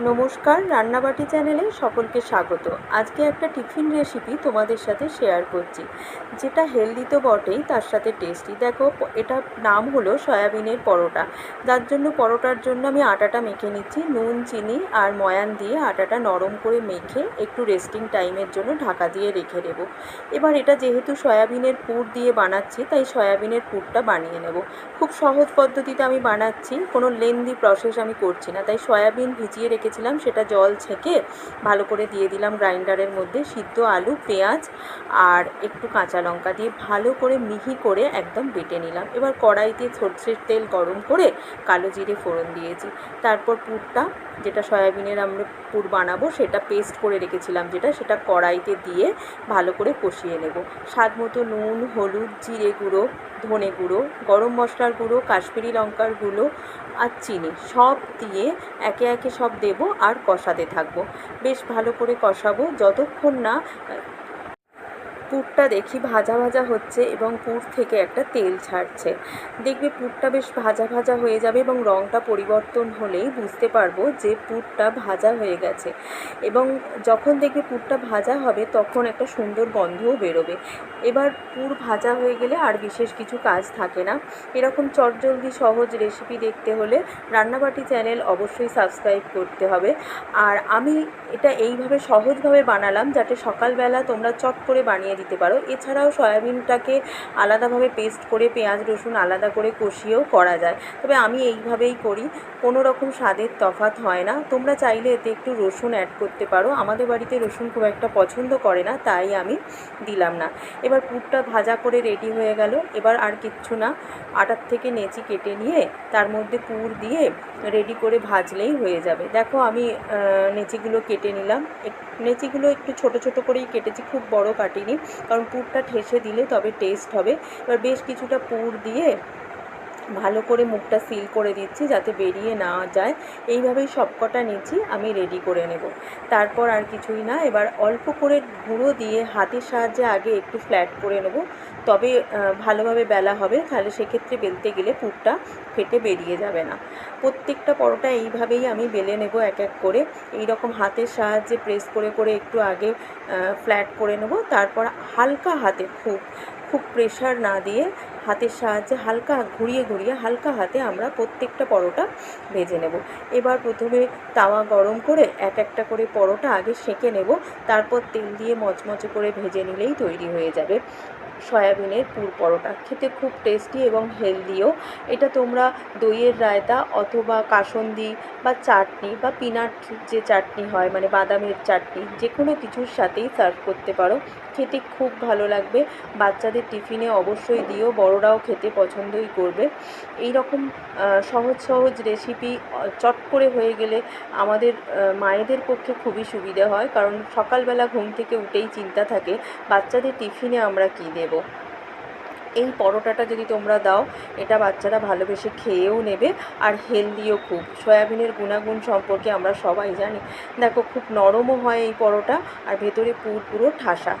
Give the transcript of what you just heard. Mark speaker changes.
Speaker 1: নমস্কার, রান্নাবাটি চ্যানেলে সকলকে স্বাগত। আজকে একটা টিফিন রেসিপি তোমাদের সাথে শেয়ার করছি। যেটা হেলদি তো বটেই, তার সাথে টেস্টি দেখো এটা নাম হলো সয়াবিনের পরোটা। যার জন্য পরোটার জন্য আমি আটাটা মেখে নিচ্ছি। নুন, চিনি আর ময়ান দিয়ে আটাটা নরম করে মেখে একটু রেস্টিং টাইমের জন্য ঢাকা দিয়ে রেখে দেব। এবার এটা যেহেতু সয়াবিনের পুর দিয়ে বানাচ্ছি, তাই সয়াবিনের পুরটা বানিয়ে নেব। খুব সহজ পদ্ধতিতে আমি বানাচ্ছি, কোনো লেন্দি প্রসেস আমি করছি না। তাই সয়াবিন ভিজিয়ে রেখেছিলাম, সেটা জল ছেঁকে ভালো করে দিয়ে দিলাম গ্রাইন্ডারের মধ্যে সিদ্ধ আলু, পেঁয়াজ আর একটু কাঁচা লঙ্কা দিয়ে ভালো করে মিহি করে একদম বেটে নিলাম। এবার কড়াইতে সর্ষের তেল গরম করে কালো জিরে ফোড়ন দিয়েছি। তারপর পুরটা, যেটা সয়াবিনের আমরা পুর বানাবো, সেটা পেস্ট করে রেখেছিলাম যেটা, সেটা কড়াইতে দিয়ে ভালো করে কষিয়ে নেব। স্বাদ মতো নুন, হলুদ, জিরে গুঁড়ো, ধনে গুঁড়ো, গরম মশলার গুঁড়ো, কাশ্মীরি লঙ্কার গুঁড়ো আর চিনি সব দিয়ে একে একে সব দেব আর কষাতে থাকব। বেশ ভালো করে কষাবো যতক্ষণ না পুরটা দেখি ভাজা ভাজা হচ্ছে এবং পুর থেকে একটা তেল ছাড়ছে। দেখবে পুরটা বেশ ভাজা ভাজা হয়ে যাবে এবং রঙটা পরিবর্তন হলেই বুঝতে পারব যে পুরটা ভাজা হয়ে গেছে। এবং যখন দেখবে পুরটা ভাজা হবে তখন একটা সুন্দর গন্ধও বেরোবে। এবার পুর ভাজা হয়ে গেলে আর বিশেষ কিছু কাজ থাকে না। এরকম চটজলদি সহজ রেসিপি দেখতে হলে রান্নাবাটি চ্যানেল অবশ্যই সাবস্ক্রাইব করতে হবে। আর আমি এটা এইভাবে সহজভাবে বানালাম যাতে সকালবেলা তোমরা চট করে বানিয়ে দিতে পারো। এছাড়াও সয়াবিনটাকে আলাদাভাবে পেস্ট করে পেঁয়াজ, রসুন আলাদা করে কষিয়েও করা যায়। তবে আমি এইভাবেই করি, কোনো রকম স্বাদের তফাৎ হয় না। তোমরা চাইলে এতে একটু রসুন অ্যাড করতে পারো। আমাদের বাড়িতে রসুন খুব একটা পছন্দ করে না, তাই আমি দিলাম না। এবার পুরটা ভাজা করে রেডি হয়ে গেল। এবার আর কিচ্ছু না। আটার থেকে নেচি কেটে নিয়ে তার মধ্যে পুর দিয়ে রেডি করে ভাজলেই হয়ে যাবে। দেখো আমি নেচিগুলো কেটে নিলাম। নেচিগুলো একটু ছোট ছোট করেই কেটেছি, খুব বড় কাটিনি। কারণ পুরটা ঠেসে দিলে তবে টেস্ট হবে। এবার বেশ কিছুটা পুর দিয়ে ভালো করে মুখটা সিল করে দিচ্ছি যাতে বেরিয়ে না যায়। এইভাবেই সবকটা নিচ্ছি আমি রেডি করে নেব। তারপর আর কিছুই না, এবার অল্প করে গুঁড়ো দিয়ে হাতের সাহায্যে আগে একটু ফ্ল্যাট করে নেব। তবে ভালোভাবে বেলা হবে, তাহলে সেক্ষেত্রে বেলতে গেলে পুরটা ফেটে বেরিয়ে যাবে না। প্রত্যেকটা পরোটা এইভাবেই আমি বেলে নেব এক এক করে। এই রকম হাতের সাহায্যে প্রেস করে করে একটু আগে ফ্ল্যাট করে নেব। তারপর হালকা হাতে খুব খুব প্রেশার না দিয়ে হাতের সাহায্যে হালকা ঘুরিয়ে ঘুরিয়ে হালকা হাতে আমরা প্রত্যেকটা পরোটা ভেজে নেব। এবার প্রথমে তাওয়া গরম করে এক একটা করে পরোটা আগে সেঁকে নেব। তারপর তেল দিয়ে মচমচে করে ভেজে নিলেই তৈরি হয়ে যাবে সয়াবিনের পুর পরোটা। খেতে খুব টেস্টি এবং হেলদিও। এটা তোমরা দইয়ের রায়তা অথবা কাসন্দি বা চাটনি বা পিনাট যে চাটনি হয় মানে বাদামের চাটনি যে কোনো কিছুর সাথেই সার্ভ করতে পারো। খেতে খুব ভালো লাগবে। বাচ্চাদের টিফিনে অবশ্যই দিও। বড়রাও খেতে পছন্দই করবে। এই রকম সহজ সহজ রেসিপি চট করে হয়ে গেলে আমাদের মায়েদের পক্ষে খুবই সুবিধা হয়, কারণ সকালবেলা ঘুম থেকে উঠেই চিন্তা থাকে, বাচ্চাদের টিফিনে আমরা কী দেবো? এই পরোটাটা যদি তোমরা দাও, এটা বাচ্চারা ভালোবেসে খেয়েও নেবে, আর হেলদিও খুব। সয়াবিনের গুণাগুণ সম্পর্কে আমরা সবাই জানি। দেখো, খুব নরমও হয় এই পরোটা, আর ভেতরে পুর পুরো ঠাসা।